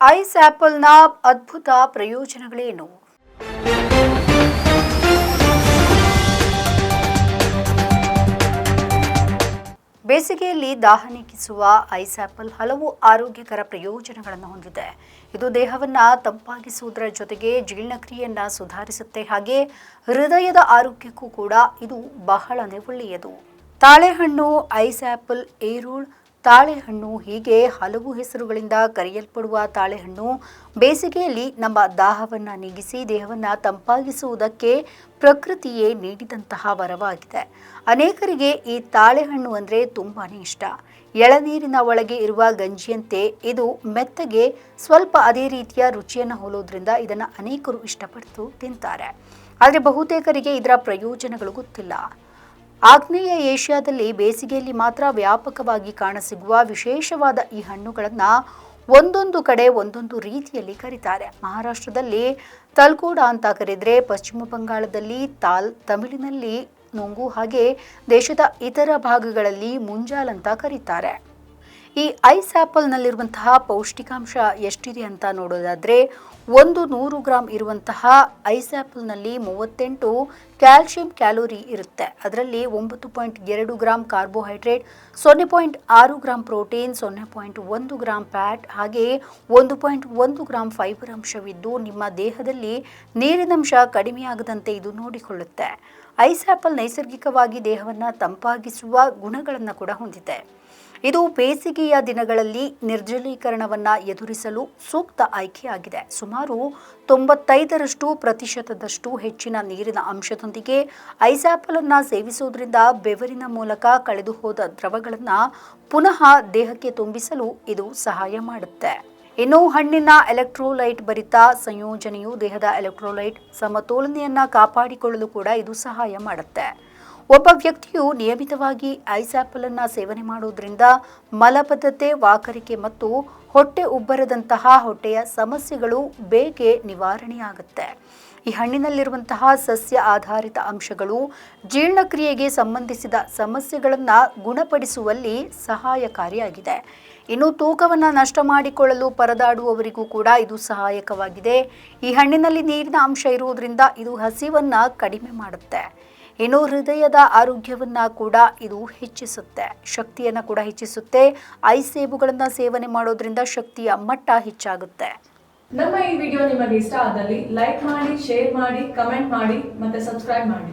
Ice ಆಪಲ್ನ ಅದ್ಭುತ ಪ್ರಯೋಜನಗಳೇನು? ಬೇಸಿಗೆಯಲ್ಲಿ ದಾಹ ನೀಗಿಸುವ ಐಸ್ ಆಪಲ್ ಹಲವು ಆರೋಗ್ಯಕರ ಪ್ರಯೋಜನಗಳನ್ನು ಹೊಂದಿದೆ. ಇದು ದೇಹವನ್ನು ತಂಪಾಗಿಸುವುದರ ಜೊತೆಗೆ ಜೀರ್ಣಕ್ರಿಯೆಯನ್ನು ಸುಧಾರಿಸುತ್ತೆ. ಹಾಗೆ ಹೃದಯದ ಆರೋಗ್ಯಕ್ಕೂ ಕೂಡ ಇದು ಬಹಳನೇ ಒಳ್ಳೆಯದು. ತಾಳೆಹಣ್ಣು, ಐಸ್ ಆಪಲ್ ಏರೂಳ್ ತಾಳೆಹಣ್ಣು ಹೀಗೆ ಹಲವು ಹೆಸರುಗಳಿಂದ ಕರೆಯಲ್ಪಡುವ ತಾಳೆಹಣ್ಣು ಬೇಸಿಗೆಯಲ್ಲಿ ನಮ್ಮ ದಾಹವನ್ನು ನೀಗಿಸಿ ದೇಹವನ್ನು ತಂಪಾಗಿಸುವುದಕ್ಕೆ ಪ್ರಕೃತಿಯೇ ನೀಡಿದಂತಹ ವರವಾಗಿದೆ. ಅನೇಕರಿಗೆ ಈ ತಾಳೆಹಣ್ಣು ಅಂದರೆ ತುಂಬಾ ಇಷ್ಟ. ಎಳನೀರಿನ ಒಳಗೆ ಇರುವ ಗಂಜಿಯಂತೆ ಇದು ಮೆತ್ತಗೆ ಸ್ವಲ್ಪ ಅದೇ ರೀತಿಯ ರುಚಿಯನ್ನು ಹೋಲೋದ್ರಿಂದ ಇದನ್ನು ಅನೇಕರು ಇಷ್ಟಪಟ್ಟು ತಿಂತಾರೆ. ಆದರೆ ಬಹುತೇಕರಿಗೆ ಇದರ ಪ್ರಯೋಜನಗಳು ಗೊತ್ತಿಲ್ಲ. ಆಗ್ನೇಯ ಏಷ್ಯಾದಲ್ಲಿ ಬೇಸಿಗೆಯಲ್ಲಿ ಮಾತ್ರ ವ್ಯಾಪಕವಾಗಿ ಕಾಣಸಿಗುವ ವಿಶೇಷವಾದ ಈ ಹಣ್ಣುಗಳನ್ನು ಒಂದೊಂದು ಕಡೆ ಒಂದೊಂದು ರೀತಿಯಲ್ಲಿ ಕರೀತಾರೆ. ಮಹಾರಾಷ್ಟ್ರದಲ್ಲಿ ತಲ್ಕೂಡ ಅಂತ ಕರೆದರೆ ಪಶ್ಚಿಮ ಬಂಗಾಳದಲ್ಲಿ ತಾಲ್, ತಮಿಳಿನಲ್ಲಿ ನೊಂಗು ಹಾಗೆ ದೇಶದ ಇತರ ಭಾಗಗಳಲ್ಲಿ ಮುಂಜಾಲ್ ಅಂತ ಕರೀತಾರೆ. ಈ ಐಸ್ ಆ್ಯಪಲ್ನಲ್ಲಿರುವಂತಹ ಪೌಷ್ಟಿಕಾಂಶ ಎಷ್ಟಿದೆ ಅಂತ ನೋಡೋದಾದರೆ ಒಂದು ನೂರು ಗ್ರಾಮ್ ಇರುವಂತಹ ಐಸ್ ಆ್ಯಪಲ್ನಲ್ಲಿ ಮೂವತ್ತೆಂಟು ಕ್ಯಾಲ್ಶಿಯಂ ಕ್ಯಾಲೋರಿ ಇರುತ್ತೆ. ಅದರಲ್ಲಿ ಒಂಬತ್ತು ಪಾಯಿಂಟ್ ಎರಡು ಗ್ರಾಮ್ ಕಾರ್ಬೋಹೈಡ್ರೇಟ್, ಸೊನ್ನೆ ಪಾಯಿಂಟ್ ಆರು ಗ್ರಾಮ್ ಪ್ರೋಟೀನ್, ಸೊನ್ನೆ ಪಾಯಿಂಟ್ ಒಂದು ಗ್ರಾಮ್ ಫ್ಯಾಟ್, ಹಾಗೆ ಒಂದು ಪಾಯಿಂಟ್ ಒಂದು ಗ್ರಾಮ್ ಫೈಬರ್ ಅಂಶವಿದ್ದು ನಿಮ್ಮ ದೇಹದಲ್ಲಿ ನೀರಿನಂಶ ಕಡಿಮೆಯಾಗದಂತೆ ಇದು ನೋಡಿಕೊಳ್ಳುತ್ತೆ. ಐಸ್ ಆ್ಯಪಲ್ ನೈಸರ್ಗಿಕವಾಗಿ ದೇಹವನ್ನು ತಂಪಾಗಿಸುವ ಗುಣಗಳನ್ನು ಕೂಡ ಹೊಂದಿದೆ. ಇದು ಬೇಸಿಗೆಯ ದಿನಗಳಲ್ಲಿ ನಿರ್ಜಲೀಕರಣವನ್ನು ಎದುರಿಸಲು ಸೂಕ್ತ ಆಯ್ಕೆಯಾಗಿದೆ. ಸುಮಾರು ತೊಂಬತ್ತೈದರಷ್ಟು ಪ್ರತಿಶತದಷ್ಟು ಹೆಚ್ಚಿನ ನೀರಿನ ಅಂಶದೊಂದಿಗೆ ಐಸಾಪಲ್ ಅನ್ನು ಸೇವಿಸುವುದರಿಂದ ಬೆವರಿನ ಮೂಲಕ ಕಳೆದು ಹೋದ ದ್ರವಗಳನ್ನು ಪುನಃ ದೇಹಕ್ಕೆ ತುಂಬಿಸಲು ಇದು ಸಹಾಯ ಮಾಡುತ್ತೆ. ಇನ್ನು ಹಣ್ಣಿನ ಎಲೆಕ್ಟ್ರೋಲೈಟ್ ಭರಿತ ಸಂಯೋಜನೆಯು ದೇಹದ ಎಲೆಕ್ಟ್ರೋಲೈಟ್ ಸಮತೋಲನೆಯನ್ನು ಕಾಪಾಡಿಕೊಳ್ಳಲು ಕೂಡ ಇದು ಸಹಾಯ ಮಾಡುತ್ತೆ. ಒಬ್ಬ ವ್ಯಕ್ತಿಯು ನಿಯಮಿತವಾಗಿ ಐಸಾಪಲ್ ಅನ್ನ ಸೇವನೆ ಮಾಡುವುದರಿಂದ ಮಲಬದ್ಧತೆ, ವಾಕರಿಕೆ ಮತ್ತು ಹೊಟ್ಟೆ ಉಬ್ಬರದಂತಹ ಹೊಟ್ಟೆಯ ಸಮಸ್ಯೆಗಳು ಬೇಗೆ ನಿವಾರಣೆಯಾಗುತ್ತೆ. ಈ ಹಣ್ಣಿನಲ್ಲಿರುವಂತಹ ಸಸ್ಯ ಆಧಾರಿತ ಅಂಶಗಳು ಜೀರ್ಣಕ್ರಿಯೆಗೆ ಸಂಬಂಧಿಸಿದ ಸಮಸ್ಯೆಗಳನ್ನು ಗುಣಪಡಿಸುವಲ್ಲಿ ಸಹಾಯಕಾರಿಯಾಗಿದೆ. ಇನ್ನು ತೂಕವನ್ನು ನಷ್ಟ ಮಾಡಿಕೊಳ್ಳಲು ಪರದಾಡುವವರಿಗೂ ಕೂಡ ಇದು ಸಹಾಯಕವಾಗಿದೆ. ಈ ಹಣ್ಣಿನಲ್ಲಿ ನೀರಿನ ಅಂಶ ಇರುವುದರಿಂದ ಇದು ಹಸಿವನ್ನು ಕಡಿಮೆ ಮಾಡುತ್ತೆ. ಇನ್ನು ಹೃದಯದ ಆರೋಗ್ಯವನ್ನ ಕೂಡ ಇದು ಹೆಚ್ಚಿಸುತ್ತೆ. ಶಕ್ತಿಯನ್ನು ಕೂಡ ಹೆಚ್ಚಿಸುತ್ತೆ. ಐ ಸೇಬುಗಳನ್ನು ಸೇವನೆ ಮಾಡೋದ್ರಿಂದ ಶಕ್ತಿಯ ಮಟ್ಟ ಹೆಚ್ಚಾಗುತ್ತೆ. ನಮ್ಮ ಈ ವಿಡಿಯೋ ನಿಮಗೆ ಇಷ್ಟ ಆದಲ್ಲಿ ಲೈಕ್ ಮಾಡಿ, ಶೇರ್ ಮಾಡಿ, ಕಮೆಂಟ್ ಮಾಡಿ ಮತ್ತೆ ಸಬ್ಸ್ಕ್ರೈಬ್ ಮಾಡಿ.